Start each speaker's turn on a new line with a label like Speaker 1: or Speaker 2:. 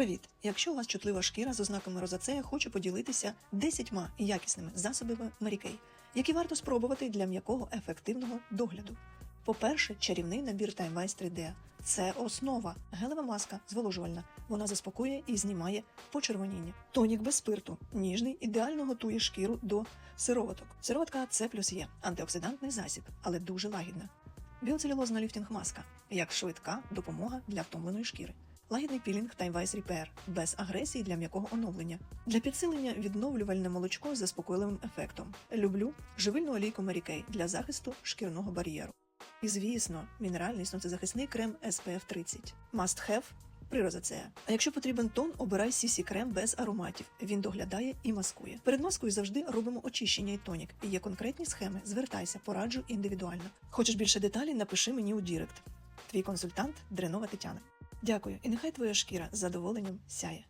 Speaker 1: Привіт! Якщо у вас чутлива шкіра з ознаками розацея, хочу поділитися 10 якісними засобами Kay, які варто спробувати для м'якого ефективного догляду. По-перше, чарівний набір Time Wise 3D. Це основа, гелева маска зволожувальна. Вона заспокоює і знімає почервоніння. Тонік без спирту, ніжний, ідеально готує шкіру до сироваток. Сироватка це плюс є антиоксидантний засіб, але дуже лагідна. Біоцелюлозна ліфтинг маска як швидка допомога для втомленої шкіри. Лагідний пілінг Time Wise Repair без агресії для м'якого оновлення. Для підсилення відновлювальне молочко з заспокійливим ефектом. Люблю живильну олійку Kay для захисту шкірного бар'єру. І звісно, мінеральний сонцезахисний крем SPF 30. Must have при розацея. А якщо потрібен тон, обирай CC крем без ароматів. Він доглядає і маскує. Перед маскою завжди робимо очищення і тонік. Є конкретні схеми. Звертайся, пораджу індивідуально. Хочеш більше деталей? Напиши мені у Дірект. Твій консультант Дренова Тетяна. Дякую, і нехай твоя шкіра з задоволенням сяє.